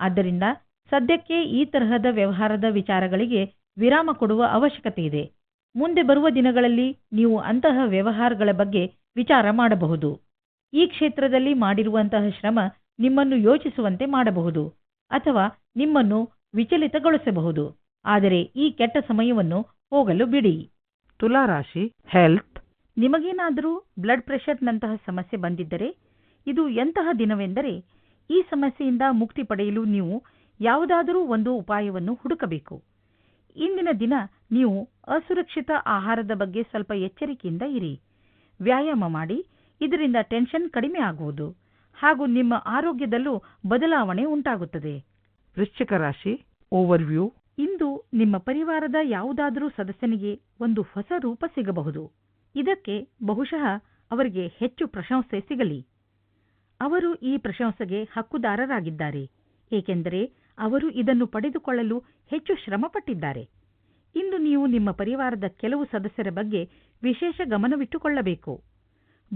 ಆದ್ದರಿಂದ ಸದ್ಯಕ್ಕೆ ಈ ತರಹದ ವ್ಯವಹಾರದ ವಿಚಾರಗಳಿಗೆ ವಿರಾಮ ಕೊಡುವ ಅವಶ್ಯಕತೆ ಇದೆ. ಮುಂದೆ ಬರುವ ದಿನಗಳಲ್ಲಿ ನೀವು ಅಂತಹ ವ್ಯವಹಾರಗಳ ಬಗ್ಗೆ ವಿಚಾರ ಮಾಡಬಹುದು. ಈ ಕ್ಷೇತ್ರದಲ್ಲಿ ಮಾಡಿರುವಂತಹ ಶ್ರಮ ನಿಮ್ಮನ್ನು ಯೋಚಿಸುವಂತೆ ಮಾಡಬಹುದು ಅಥವಾ ನಿಮ್ಮನ್ನು ವಿಚಲಿತಗೊಳಿಸಬಹುದು. ಆದರೆ ಈ ಕೆಟ್ಟ ಸಮಯವನ್ನು ಹೋಗಲು ಬಿಡಿ. ತುಲಾ ರಾಶಿ ಹೆಲ್ತ್ ನಿಮಗೇನಾದರೂ ಬ್ಲಡ್ ಪ್ರೆಷರ್ನಂತಹ ಸಮಸ್ಯೆ ಬಂದಿದ್ದರೆ ಇದು ಎಂತಹ ದಿನವೆಂದರೆ ಈ ಸಮಸ್ಯೆಯಿಂದ ಮುಕ್ತಿ ಪಡೆಯಲು ನೀವು ಯಾವುದಾದರೂ ಒಂದು ಉಪಾಯವನ್ನು ಹುಡುಕಬೇಕು. ಇಂದಿನ ದಿನ ನೀವು ಅಸುರಕ್ಷಿತ ಆಹಾರದ ಬಗ್ಗೆ ಸ್ವಲ್ಪ ಎಚ್ಚರಿಕೆಯಿಂದ ಇರಿ. ವ್ಯಾಯಾಮ ಮಾಡಿ ಇದರಿಂದ ಟೆನ್ಷನ್ ಕಡಿಮೆ ಆಗುವುದು. ಹಾಗೂ ನಿಮ್ಮ ಆರೋಗ್ಯದಲ್ಲೂ ಬದಲಾವಣೆ ಉಂಟಾಗುತ್ತದೆ. ವೃಶ್ಚಿಕ ರಾಶಿ ಓವರ್ವ್ಯೂ ಇಂದು ನಿಮ್ಮ ಪರಿವಾರದ ಯಾವುದಾದರೂ ಸದಸ್ಯನಿಗೆ ಒಂದು ಹೊಸ ರೂಪ ಸಿಗಬಹುದು. ಇದಕ್ಕೆ ಬಹುಶಃ ಅವರಿಗೆ ಹೆಚ್ಚು ಪ್ರಶಂಸೆ ಸಿಗಲಿ. ಅವರು ಈ ಪ್ರಶಂಸೆಗೆ ಹಕ್ಕುದಾರರಾಗಿದ್ದಾರೆ ಏಕೆಂದರೆ ಅವರು ಇದನ್ನು ಪಡೆದುಕೊಳ್ಳಲು ಹೆಚ್ಚು ಶ್ರಮಪಟ್ಟಿದ್ದಾರೆ. ಇಂದು ನೀವು ನಿಮ್ಮ ಪರಿವಾರದ ಕೆಲವು ಸದಸ್ಯರ ಬಗ್ಗೆ ವಿಶೇಷ ಗಮನವಿಟ್ಟುಕೊಳ್ಳಬೇಕು.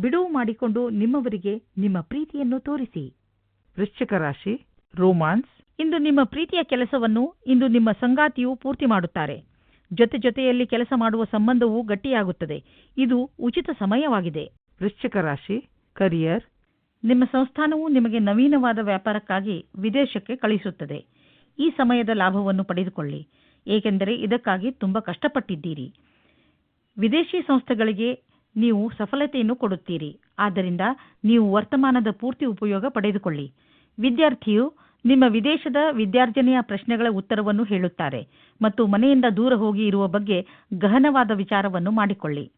ಬಿಡುವು ಮಾಡಿಕೊಂಡು ನಿಮ್ಮವರಿಗೆ ನಿಮ್ಮ ಪ್ರೀತಿಯನ್ನು ತೋರಿಸಿ. ವೃಶ್ಚಿಕ ರಾಶಿ ರೋಮಾನ್ಸ್ ಇಂದು ನಿಮ್ಮ ಪ್ರೀತಿಯ ಕೆಲಸವನ್ನು ಇಂದು ನಿಮ್ಮ ಸಂಗಾತಿಯು ಪೂರ್ತಿ ಮಾಡುತ್ತಾರೆ. ಜೊತೆ ಜೊತೆಯಲ್ಲಿ ಕೆಲಸ ಮಾಡುವ ಸಂಬಂಧವು ಗಟ್ಟಿಯಾಗುತ್ತದೆ. ಇದು ಉಚಿತ ಸಮಯವಾಗಿದೆ. ವೃಶ್ಚಿಕ ರಾಶಿ ಕರಿಯರ್ ನಿಮ್ಮ ಸಂಸ್ಥಾನವು ನಿಮಗೆ ನವೀನವಾದ ವ್ಯಾಪಾರಕ್ಕಾಗಿ ವಿದೇಶಕ್ಕೆ ಕಳಿಸುತ್ತದೆ. ಈ ಸಮಯದ ಲಾಭವನ್ನು ಪಡೆದುಕೊಳ್ಳಿ. ಏಕೆಂದರೆ ಇದಕ್ಕಾಗಿ ತುಂಬಾ ಕಷ್ಟಪಟ್ಟಿದ್ದೀರಿ. ವಿದೇಶಿ ಸಂಸ್ಥೆಗಳಿಗೆ ನೀವು ಸಫಲತೆಯನ್ನು ಕೊಡುತ್ತೀರಿ. ಆದ್ದರಿಂದ ನೀವು ವರ್ತಮಾನದ ಪೂರ್ತಿ ಉಪಯೋಗ ಪಡೆದುಕೊಳ್ಳಿ. ವಿದ್ಯಾರ್ಥಿಯು ನಿಮ್ಮ ವಿದೇಶದ ವಿದ್ಯಾರ್ಜನೆಯ ಪ್ರಶ್ನೆಗಳ ಉತ್ತರವನ್ನು ಹೇಳುತ್ತಾರೆ ಮತ್ತು ಮನೆಯಿಂದ ದೂರ ಹೋಗಿ ಇರುವ ಬಗ್ಗೆ ಗಹನವಾದ ವಿಚಾರವನ್ನು ಮಾಡಿಕೊಳ್ಳಿ.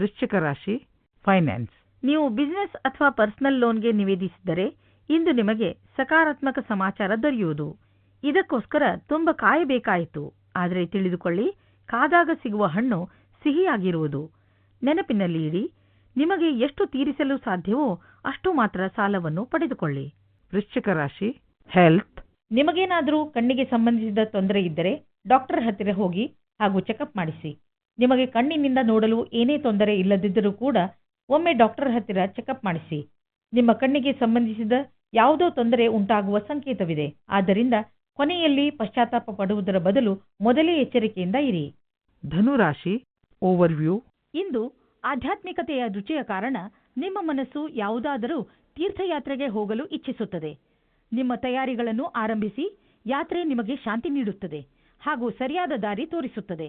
ವೃಶ್ಚಿಕ ರಾಶಿ ಫೈನಾನ್ಸ್ ನೀವು ಬಿಸಿನೆಸ್ ಅಥವಾ ಪರ್ಸನಲ್ ಲೋನ್ಗೆ ನಿವೇದಿಸಿದರೆ ಇಂದು ನಿಮಗೆ ಸಕಾರಾತ್ಮಕ ಸಮಾಚಾರ ದೊರೆಯುವುದು. ಇದಕ್ಕೋಸ್ಕರ ತುಂಬ ಕಾಯಬೇಕಾಯಿತು. ಆದರೆ ತಿಳಿದುಕೊಳ್ಳಿ ಕಾದಾಗ ಸಿಗುವ ಹಣ್ಣು ಸಿಹಿಯಾಗಿರುವುದು. ನೆನಪಿನಲ್ಲಿ ಇಡಿ ನಿಮಗೆ ಎಷ್ಟು ತೀರಿಸಲು ಸಾಧ್ಯವೋ ಅಷ್ಟು ಮಾತ್ರ ಸಾಲವನ್ನು ಪಡೆದುಕೊಳ್ಳಿ. ವೃಶ್ಚಿಕ ರಾಶಿ ಹೆಲ್ತ್ ನಿಮಗೇನಾದರೂ ಕಣ್ಣಿಗೆ ಸಂಬಂಧಿಸಿದ ತೊಂದರೆ ಇದ್ದರೆ ಡಾಕ್ಟರ್ ಹತ್ತಿರ ಹೋಗಿ ಹಾಗೂ ಚೆಕಪ್ ಮಾಡಿಸಿ. ನಿಮಗೆ ಕಣ್ಣಿನಿಂದ ನೋಡಲು ಏನೇ ತೊಂದರೆ ಇಲ್ಲದಿದ್ದರೂ ಕೂಡ ಒಮ್ಮೆ ಡಾಕ್ಟರ್ ಹತ್ತಿರ ಚೆಕಪ್ ಮಾಡಿಸಿ. ನಿಮ್ಮ ಕಣ್ಣಿಗೆ ಸಂಬಂಧಿಸಿದ ಯಾವುದೋ ತೊಂದರೆ ಉಂಟಾಗುವ ಸಂಕೇತವಿದೆ. ಆದ್ದರಿಂದ ಕೊನೆಯಲ್ಲಿ ಪಶ್ಚಾತ್ತಾಪ ಪಡುವುದರ ಬದಲು ಮೊದಲೇ ಎಚ್ಚರಿಕೆಯಿಂದ ಇರಿ. ಧನುರಾಶಿ ಓವರ್ವ್ಯೂ ಇಂದು ಆಧ್ಯಾತ್ಮಿಕತೆಯ ರುಚಿಯ ಕಾರಣ ನಿಮ್ಮ ಮನಸ್ಸು ಯಾವುದಾದರೂ ತೀರ್ಥಯಾತ್ರೆಗೆ ಹೋಗಲು ಇಚ್ಛಿಸುತ್ತದೆ. ನಿಮ್ಮ ತಯಾರಿಗಳನ್ನು ಆರಂಭಿಸಿ ಯಾತ್ರೆ ನಿಮಗೆ ಶಾಂತಿ ನೀಡುತ್ತದೆ ಹಾಗೂ ಸರಿಯಾದ ದಾರಿ ತೋರಿಸುತ್ತದೆ.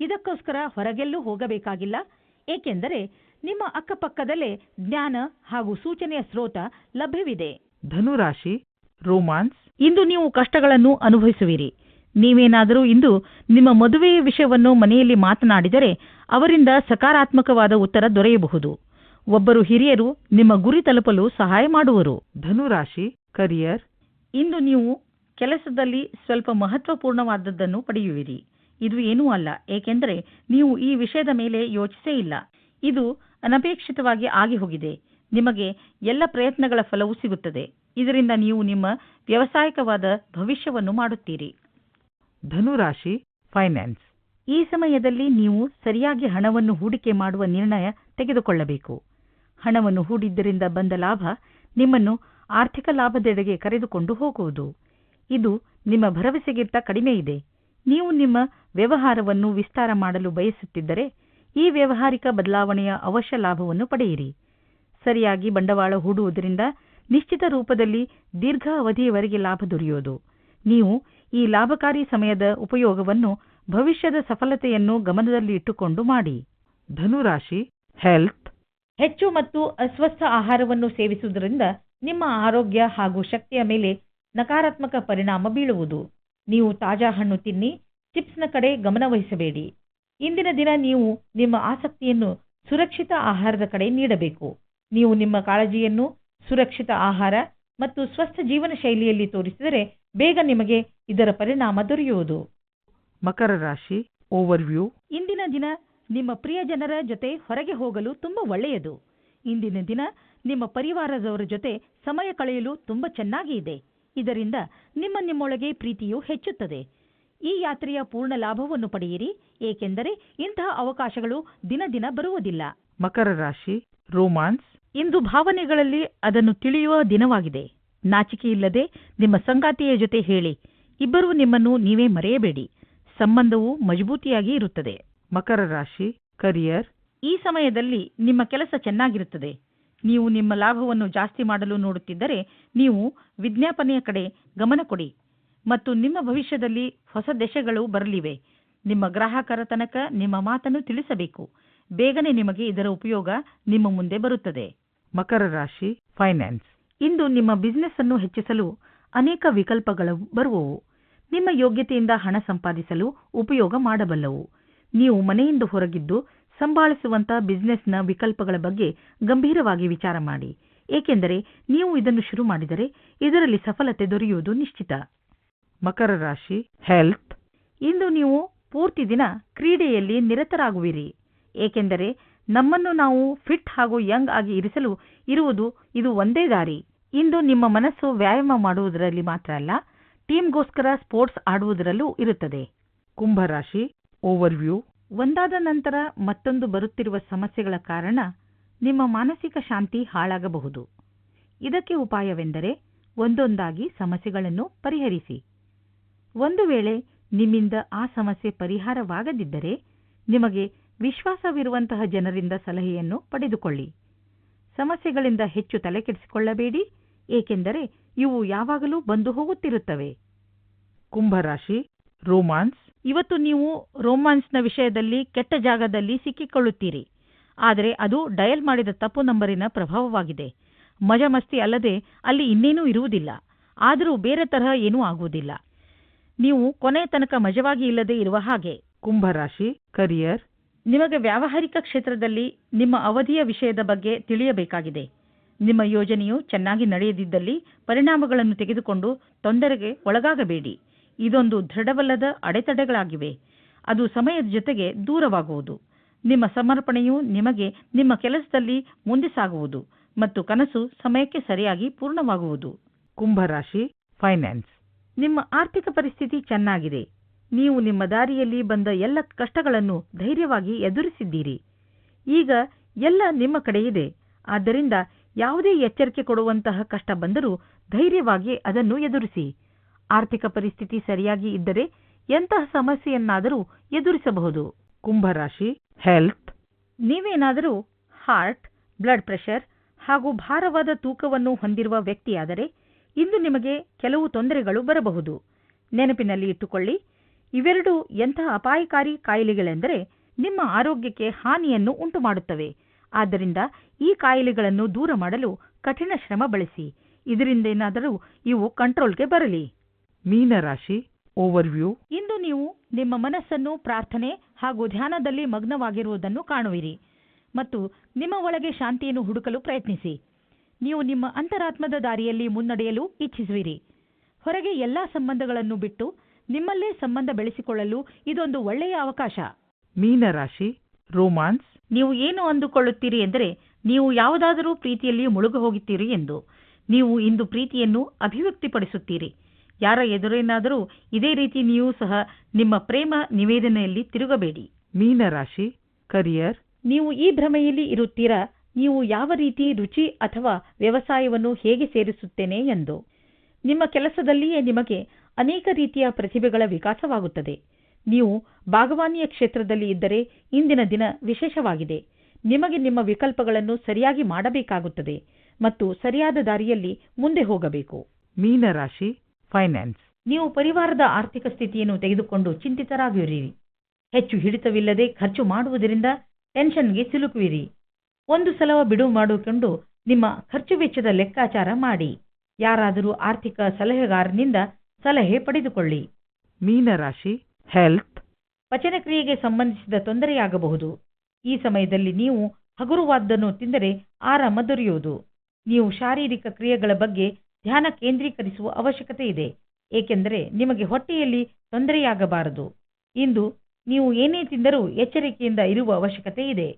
ಇದಕ್ಕೋಸ್ಕರ ಹೊರಗೆಲ್ಲೂ ಹೋಗಬೇಕಾಗಿಲ್ಲ ಏಕೆಂದರೆ ನಿಮ್ಮ ಅಕ್ಕಪಕ್ಕದಲ್ಲೇ ಜ್ಞಾನ ಹಾಗೂ ಸೂಚನೆಯ ಸ್ರೋತ ಲಭ್ಯವಿದೆ. ಧನುರಾಶಿ ರೋಮಾನ್ಸ್. ಇಂದು ನೀವು ಕಷ್ಟಗಳನ್ನು ಅನುಭವಿಸುವಿರಿ. ನೀವೇನಾದರೂ ಇಂದು ನಿಮ್ಮ ಮದುವೆಯ ವಿಷಯವನ್ನು ಮನೆಯಲ್ಲಿ ಮಾತನಾಡಿದರೆ ಅವರಿಂದ ಸಕಾರಾತ್ಮಕವಾದ ಉತ್ತರ ದೊರೆಯಬಹುದು. ಒಬ್ಬರು ಹಿರಿಯರು ನಿಮ್ಮ ಗುರಿ ತಲುಪಲು ಸಹಾಯ ಮಾಡುವರು. ಧನುರಾಶಿ ಕರಿಯರ್ ಇಂದು ನೀವು ಕೆಲಸದಲ್ಲಿ ಸ್ವಲ್ಪ ಮಹತ್ವಪೂರ್ಣವಾದದ್ದನ್ನು ಪಡೆಯುವಿರಿ. ಇದು ಏನೂ ಅಲ್ಲ ಏಕೆಂದರೆ ನೀವು ಈ ವಿಷಯದ ಮೇಲೆ ಯೋಚಿಸೇ ಇಲ್ಲ. ಇದು ಅನಪೇಕ್ಷಿತವಾಗಿ ಆಗಿ ಹೋಗಿದೆ. ನಿಮಗೆ ಎಲ್ಲ ಪ್ರಯತ್ನಗಳ ಫಲವೂ ಸಿಗುತ್ತದೆ. ಇದರಿಂದ ನೀವು ನಿಮ್ಮ ವ್ಯವಸಾಯಿಕವಾದ ಭವಿಷ್ಯವನ್ನು ಮಾಡುತ್ತೀರಿ. ಧನುರಾಶಿ ಫೈನಾನ್ಸ್ ಈ ಸಮಯದಲ್ಲಿ ನೀವು ಸರಿಯಾಗಿ ಹಣವನ್ನು ಹೂಡಿಕೆ ಮಾಡುವ ನಿರ್ಣಯ ತೆಗೆದುಕೊಳ್ಳಬೇಕು. ಹಣವನ್ನು ಹೂಡಿದ್ದರಿಂದ ಬಂದ ಲಾಭ ನಿಮ್ಮನ್ನು ಆರ್ಥಿಕ ಲಾಭದೆಡೆಗೆ ಕರೆದುಕೊಂಡು ಹೋಗುವುದು. ಇದು ನಿಮ್ಮ ಭರವಸೆಗಿಂತ ಕಡಿಮೆ ಇದೆ. ನೀವು ನಿಮ್ಮ ವ್ಯವಹಾರವನ್ನು ವಿಸ್ತಾರ ಮಾಡಲು ಬಯಸುತ್ತಿದ್ದರೆ ಈ ವ್ಯವಹಾರಿಕ ಬದಲಾವಣೆಯ ಅವಶ್ಯ ಲಾಭವನ್ನು ಪಡೆಯಿರಿ. ಸರಿಯಾಗಿ ಬಂಡವಾಳ ಹೂಡುವುದರಿಂದ ನಿಶ್ಚಿತ ರೂಪದಲ್ಲಿ ದೀರ್ಘ ಅವಧಿಯವರೆಗೆ ಲಾಭ ದೊರೆಯುವುದು. ನೀವು ಈ ಲಾಭಕಾರಿ ಸಮಯದ ಉಪಯೋಗವನ್ನು ಭವಿಷ್ಯದ ಸಫಲತೆಯನ್ನು ಗಮನದಲ್ಲಿ ಇಟ್ಟುಕೊಂಡು ಮಾಡಿ. ಧನುರಾಶಿ ಹೆಲ್ತ್ ಹೆಚ್ಚು ಮತ್ತು ಅಸ್ವಸ್ಥ ಆಹಾರವನ್ನು ಸೇವಿಸುವುದರಿಂದ ನಿಮ್ಮ ಆರೋಗ್ಯ ಹಾಗೂ ಶಕ್ತಿಯ ಮೇಲೆ ನಕಾರಾತ್ಮಕ ಪರಿಣಾಮ ಬೀಳುವುದು. ನೀವು ತಾಜಾ ಹಣ್ಣು ತಿನ್ನಿ ಚಿಪ್ಸ್ನ ಕಡೆ ಗಮನವಹಿಸಬೇಡಿ ಇಂದಿನ ದಿನ ನೀವು ನಿಮ್ಮ ಆಸಕ್ತಿಯನ್ನು ಸುರಕ್ಷಿತ ಆಹಾರದ ಕಡೆ ನೀಡಬೇಕು. ನೀವು ನಿಮ್ಮ ಕಾಳಜಿಯನ್ನು ಸುರಕ್ಷಿತ ಆಹಾರ ಮತ್ತು ಸ್ವಸ್ಥ ಜೀವನ ಶೈಲಿಯಲ್ಲಿ ತೋರಿಸಿದರೆ ಬೇಗ ನಿಮಗೆ ಇದರ ಪರಿಣಾಮ ದೊರೆಯುವುದು. ಮಕರ ರಾಶಿ ಓವರ್ವ್ಯೂ ಇಂದಿನ ದಿನ ನಿಮ್ಮ ಪ್ರಿಯ ಜನರ ಜೊತೆ ಹೊರಗೆ ಹೋಗಲು ತುಂಬ ಒಳ್ಳೆಯದು. ಇಂದಿನ ದಿನ ನಿಮ್ಮ ಪರಿವಾರದವರ ಜೊತೆ ಸಮಯ ಕಳೆಯಲು ತುಂಬ ಚೆನ್ನಾಗಿ ಇದೆ. ಇದರಿಂದ ನಿಮ್ಮ ನಿಮ್ಮೊಳಗೆ ಪ್ರೀತಿಯು ಹೆಚ್ಚುತ್ತದೆ. ಈ ಯಾತ್ರೆಯ ಪೂರ್ಣ ಲಾಭವನ್ನು ಪಡೆಯಿರಿ ಏಕೆಂದರೆ ಇಂತಹ ಅವಕಾಶಗಳು ದಿನ ದಿನ ಬರುವುದಿಲ್ಲ. ಮಕರ ರಾಶಿ ರೋಮಾನ್ಸ್ ಇಂದು ಭಾವನೆಗಳಲ್ಲಿ ಅದನ್ನು ತಿಳಿಯುವ ದಿನವಾಗಿದೆ. ನಾಚಿಕೆಯಿಲ್ಲದೆ ನಿಮ್ಮ ಸಂಗಾತಿಯ ಜೊತೆ ಹೇಳಿ. ಇಬ್ಬರೂ ನಿಮ್ಮನ್ನು ನೀವೇ ಮರೆಯಬೇಡಿ. ಸಂಬಂಧವು ಮಜಬೂತಿಯಾಗಿ ಇರುತ್ತದೆ. ಮಕರ ರಾಶಿ ಕರಿಯರ್ ಈ ಸಮಯದಲ್ಲಿ ನಿಮ್ಮ ಕೆಲಸ ಚೆನ್ನಾಗಿರುತ್ತದೆ. ನೀವು ನಿಮ್ಮ ಲಾಭವನ್ನು ಜಾಸ್ತಿ ಮಾಡಲು ನೋಡುತ್ತಿದ್ದರೆ ನೀವು ವಿಜ್ಞಾಪನೆಯ ಕಡೆ ಗಮನ ಕೊಡಿ. ಮತ್ತು ನಿಮ್ಮ ಭವಿಷ್ಯದಲ್ಲಿ ಹೊಸ ದೆಶೆಗಳು ಬರಲಿವೆ. ನಿಮ್ಮ ಗ್ರಾಹಕರ ತನಕ ನಿಮ್ಮ ಮಾತನ್ನು ತಿಳಿಸಬೇಕು. ಬೇಗನೆ ನಿಮಗೆ ಇದರ ಉಪಯೋಗ ನಿಮ್ಮ ಮುಂದೆ ಬರುತ್ತದೆ. ಮಕರ ರಾಶಿ ಫೈನಾನ್ಸ್ ಇಂದು ನಿಮ್ಮ ಬಿಸಿನೆಸ್ ಅನ್ನು ಹೆಚ್ಚಿಸಲು ಅನೇಕ ವಿಕಲ್ಪಗಳು ಬರುವವು. ನಿಮ್ಮ ಯೋಗ್ಯತೆಯಿಂದ ಹಣ ಸಂಪಾದಿಸಲು ಉಪಯೋಗ ಮಾಡಬಲ್ಲವು. ನೀವು ಮನೆಯಿಂದ ಹೊರಗಿದ್ದು ಸಂಭಾಳಿಸುವಂತ ಬಿಸಿನೆಸ್ನ ವಿಕಲ್ಪಗಳ ಬಗ್ಗೆ ಗಂಭೀರವಾಗಿ ವಿಚಾರ ಮಾಡಿ. ಏಕೆಂದರೆ ನೀವು ಇದನ್ನು ಶುರು ಮಾಡಿದರೆ ಇದರಲ್ಲಿ ಸಫಲತೆ ದೊರೆಯುವುದು ನಿಶ್ಚಿತ. ಮಕರ ರಾಶಿ ಹೆಲ್ತ್ ಇಂದು ನೀವು ಪೂರ್ತಿ ದಿನ ಕ್ರೀಡೆಯಲ್ಲಿ ನಿರತರಾಗುವಿರಿ. ಏಕೆಂದರೆ ನಮ್ಮನ್ನು ನಾವು ಫಿಟ್ ಹಾಗೂ ಯಂಗ್ ಆಗಿ ಇರಿಸಲು ಇರುವುದು ಇದು ಒಂದೇ ದಾರಿ. ಇಂದು ನಿಮ್ಮ ಮನಸ್ಸು ವ್ಯಾಯಾಮ ಮಾಡುವುದರಲ್ಲಿ ಮಾತ್ರ ಅಲ್ಲ, ಟೀಮ್ಗೋಸ್ಕರ ಸ್ಪೋರ್ಟ್ಸ್ ಆಡುವುದರಲ್ಲೂ ಇರುತ್ತದೆ. ಕುಂಭರಾಶಿ, ಓವರ್ವ್ಯೂ. ಒಂದಾದ ನಂತರ ಮತ್ತೊಂದು ಬರುತ್ತಿರುವ ಸಮಸ್ಯೆಗಳ ಕಾರಣ ನಿಮ್ಮ ಮಾನಸಿಕ ಶಾಂತಿ ಹಾಳಾಗಬಹುದು. ಇದಕ್ಕೆ ಉಪಾಯವೆಂದರೆ ಒಂದೊಂದಾಗಿ ಸಮಸ್ಯೆಗಳನ್ನು ಪರಿಹರಿಸಿ. ಒಂದು ವೇಳೆ ನಿಮ್ಮಿಂದ ಆ ಸಮಸ್ಯೆ ಪರಿಹಾರವಾಗದಿದ್ದರೆ ನಿಮಗೆ ವಿಶ್ವಾಸವಿರುವಂತಹ ಜನರಿಂದ ಸಲಹೆಯನ್ನು ಪಡೆದುಕೊಳ್ಳಿ. ಸಮಸ್ಯೆಗಳಿಂದ ಹೆಚ್ಚು ತಲೆಕೆಡಿಸಿಕೊಳ್ಳಬೇಡಿ ಏಕೆಂದರೆ ಇವು ಯಾವಾಗಲೂ ಬಂದು ಹೋಗುತ್ತಿರುತ್ತವೆ. ಕುಂಭರಾಶಿ ರೋಮಾನ್ಸ್ ಇವತ್ತು ನೀವು ರೋಮಾನ್ಸ್ನ ವಿಷಯದಲ್ಲಿ ಕೆಟ್ಟ ಜಾಗದಲ್ಲಿ ಸಿಕ್ಕಿಕೊಳ್ಳುತ್ತೀರಿ. ಆದರೆ ಅದು ಡಯಲ್ ಮಾಡಿದ ತಪ್ಪು ನಂಬರಿನ ಪ್ರಭಾವವಾಗಿದೆ. ಮಜಮಸ್ತಿ ಅಲ್ಲದೆ ಅಲ್ಲಿ ಇನ್ನೇನೂ ಇರುವುದಿಲ್ಲ. ಆದರೂ ಬೇರೆ ತರಹ ಏನೂ ಆಗುವುದಿಲ್ಲ. ನೀವು ಕೊನೆಯ ತನಕ ಮಜವಾಗಿ ಇಲ್ಲದೆ ಇರುವ ಹಾಗೆ. ಕುಂಭರಾಶಿ ಕರಿಯರ್ ನಿಮಗೆ ವ್ಯಾವಹಾರಿಕ ಕ್ಷೇತ್ರದಲ್ಲಿ ನಿಮ್ಮ ಅವಧಿಯ ವಿಷಯದ ಬಗ್ಗೆ ತಿಳಿಯಬೇಕಾಗಿದೆ. ನಿಮ್ಮ ಯೋಜನೆಯು ಚೆನ್ನಾಗಿ ನಡೆಯದಿದ್ದಲ್ಲಿ ಪರಿಣಾಮಗಳನ್ನು ತೆಗೆದುಕೊಂಡು ತೊಂದರೆಗೆ ಒಳಗಾಗಬೇಡಿ. ಇದೊಂದು ದೃಢವಲ್ಲದ ಅಡೆತಡೆಗಳಾಗಿವೆ. ಅದು ಸಮಯದ ಜೊತೆಗೆ ದೂರವಾಗುವುದು. ನಿಮ್ಮ ಸಮರ್ಪಣೆಯು ನಿಮಗೆ ನಿಮ್ಮ ಕೆಲಸದಲ್ಲಿ ಮುಂದೆ ಸಾಗುವುದು ಮತ್ತು ಕನಸು ಸಮಯಕ್ಕೆ ಸರಿಯಾಗಿ ಪೂರ್ಣವಾಗುವುದು. ಕುಂಭರಾಶಿ ಫೈನಾನ್ಸ್. ನಿಮ್ಮ ಆರ್ಥಿಕ ಪರಿಸ್ಥಿತಿ ಚೆನ್ನಾಗಿದೆ. ನೀವು ನಿಮ್ಮ ದಾರಿಯಲ್ಲಿ ಬಂದ ಎಲ್ಲ ಕಷ್ಟಗಳನ್ನು ಧೈರ್ಯವಾಗಿ ಎದುರಿಸಿದ್ದೀರಿ. ಈಗ ಎಲ್ಲ ನಿಮ್ಮ ಕಡೆ ಇದೆ. ಆದ್ದರಿಂದ ಯಾವುದೇ ಎಚ್ಚರಿಕೆ ಕೊಡುವಂತಹ ಕಷ್ಟ ಬಂದರೂ ಧೈರ್ಯವಾಗಿ ಅದನ್ನು ಎದುರಿಸಿ. ಆರ್ಥಿಕ ಪರಿಸ್ಥಿತಿ ಸರಿಯಾಗಿ ಇದ್ದರೆ ಎಂತಹ ಸಮಸ್ಯೆಯನ್ನಾದರೂ ಎದುರಿಸಬಹುದು. ಕುಂಭರಾಶಿ ಹೆಲ್ತ್ ನೀವೇನಾದರೂ ಹಾರ್ಟ್ ಬ್ಲಡ್ ಪ್ರೆಷರ್ ಹಾಗೂ ಭಾರವಾದ ತೂಕವನ್ನು ಹೊಂದಿರುವ ವ್ಯಕ್ತಿಯಾದರೆ ಇಂದು ನಿಮಗೆ ಕೆಲವು ತೊಂದರೆಗಳು ಬರಬಹುದು. ನೆನಪಿನಲ್ಲಿ ಇಟ್ಟುಕೊಳ್ಳಿ ಇವೆರಡು ಎಂತಹ ಅಪಾಯಕಾರಿ ಕಾಯಿಲೆಗಳೆಂದರೆ ನಿಮ್ಮ ಆರೋಗ್ಯಕ್ಕೆ ಹಾನಿಯನ್ನು ಉಂಟುಮಾಡುತ್ತವೆ. ಆದ್ದರಿಂದ ಈ ಕಾಯಿಲೆಗಳನ್ನು ದೂರ ಮಾಡಲು ಕಠಿಣ ಶ್ರಮ ಬಳಸಿ. ಇದರಿಂದೇನಾದರೂ ಇವು ಕಂಟ್ರೋಲ್ಗೆ ಬರಲಿ. ಮೀನರಾಶಿ ಓವರ್ವ್ಯೂ ಇಂದು ನೀವು ನಿಮ್ಮ ಮನಸ್ಸನ್ನು ಪ್ರಾರ್ಥನೆ ಹಾಗೂ ಧ್ಯಾನದಲ್ಲಿ ಮಗ್ನವಾಗಿರುವುದನ್ನು ಕಾಣುವಿರಿ ಮತ್ತು ನಿಮ್ಮ ಒಳಗೆ ಶಾಂತಿಯನ್ನು ಹುಡುಕಲು ಪ್ರಯತ್ನಿಸಿ. ನೀವು ನಿಮ್ಮ ಅಂತರಾತ್ಮದ ದಾರಿಯಲ್ಲಿ ಮುನ್ನಡೆಯಲು ಇಚ್ಛಿಸುವಿರಿ. ಹೊರಗೆ ಎಲ್ಲಾ ಸಂಬಂಧಗಳನ್ನು ಬಿಟ್ಟು ನಿಮ್ಮಲ್ಲೇ ಸಂಬಂಧ ಬೆಳೆಸಿಕೊಳ್ಳಲು ಇದೊಂದು ಒಳ್ಳೆಯ ಅವಕಾಶ. ಮೀನರಾಶಿ ರೋಮಾನ್ಸ್. ನೀವು ಏನು ಅಂದುಕೊಳ್ಳುತ್ತೀರಿ ಎಂದರೆ ನೀವು ಯಾವುದಾದರೂ ಪ್ರೀತಿಯಲ್ಲಿ ಮುಳುಗು ಹೋಗುತ್ತೀರಿ ಎಂದು. ನೀವು ಇಂದು ಪ್ರೀತಿಯನ್ನು ಅಭಿವ್ಯಕ್ತಿಪಡಿಸುತ್ತೀರಿ. ಯಾರ ಎದುರೇನಾದರೂ ಇದೇ ರೀತಿ ನೀವು ಸಹ ನಿಮ್ಮ ಪ್ರೇಮ ನಿವೇದನೆಯಲ್ಲಿ ತಿರುಗಬೇಡಿ. ಮೀನರಾಶಿ ಕರಿಯರ್. ನೀವು ಈ ಭ್ರಮೆಯಲ್ಲಿ ಇರುತ್ತೀರಾ? ನೀವು ಯಾವ ರೀತಿ ರುಚಿ ಅಥವಾ ವ್ಯವಸಾಯವನ್ನು ಹೇಗೆ ಸೇರಿಸುತ್ತೇನೆ ಎಂದು. ನಿಮ್ಮ ಕೆಲಸದಲ್ಲಿಯೇ ನಿಮಗೆ ಅನೇಕ ರೀತಿಯ ಪ್ರತಿಭೆಗಳ ವಿಕಾಸವಾಗುತ್ತದೆ. ನೀವು ಬಾಗವಾನಿಯ ಕ್ಷೇತ್ರದಲ್ಲಿ ಇದ್ದರೆ ಇಂದಿನ ದಿನ ವಿಶೇಷವಾಗಿದೆ. ನಿಮಗೆ ನಿಮ್ಮ ವಿಕಲ್ಪಗಳನ್ನು ಸರಿಯಾಗಿ ಮಾಡಬೇಕಾಗುತ್ತದೆ ಮತ್ತು ಸರಿಯಾದ ದಾರಿಯಲ್ಲಿ ಮುಂದೆ ಹೋಗಬೇಕು. ಮೀನರಾಶಿ ಫೈನಾನ್ಸ್ ನೀವು ಪರಿವಾರದ ಆರ್ಥಿಕ ಸ್ಥಿತಿಯನ್ನು ತೆಗೆದುಕೊಂಡು ಚಿಂತಿತರಾಗಿರಿ. ಹೆಚ್ಚು ಹಿಡಿತವಿಲ್ಲದೆ ಖರ್ಚು ಮಾಡುವುದರಿಂದ ಟೆನ್ಷನ್ಗೆ ಸಿಲುಕುವಿರಿ. ಒಂದು ಸಲವ ಬಿಡುವು ಮಾಡಿಕೊಂಡು ನಿಮ್ಮ ಖರ್ಚು ವೆಚ್ಚದ ಲೆಕ್ಕಾಚಾರ ಮಾಡಿ. ಯಾರಾದರೂ ಆರ್ಥಿಕ ಸಲಹೆಗಾರನಿಂದ ಸಲಹೆ ಪಡೆದುಕೊಳ್ಳಿ. ಮೀನರಾಶಿ ಹೆಲ್ತ್ ಪಚನಕ್ರಿಯೆಗೆ ಸಂಬಂಧಿಸಿದ ತೊಂದರೆಯಾಗಬಹುದು. ಈ ಸಮಯದಲ್ಲಿ ನೀವು ಹಗುರವಾದ್ದನ್ನು ತಿಂದರೆ ಆರಾಮ ದೊರೆಯುವುದು. ನೀವು ಶಾರೀರಿಕ ಕ್ರಿಯೆಗಳ ಬಗ್ಗೆ ಧ್ಯಾನ ಕೇಂದ್ರೀಕರಿಸುವ ಅವಶ್ಯಕತೆ ಇದೆ. ಏಕೆಂದರೆ ನಿಮಗೆ ಹೊಟ್ಟೆಯಲ್ಲಿ ತೊಂದರೆಯಾಗಬಾರದು. ಇಂದು ನೀವು ಏನೇ ತಿಂದರೂ ಎಚ್ಚರಿಕೆಯಿಂದ ಇರುವ ಅವಶ್ಯಕತೆ ಇದೆ.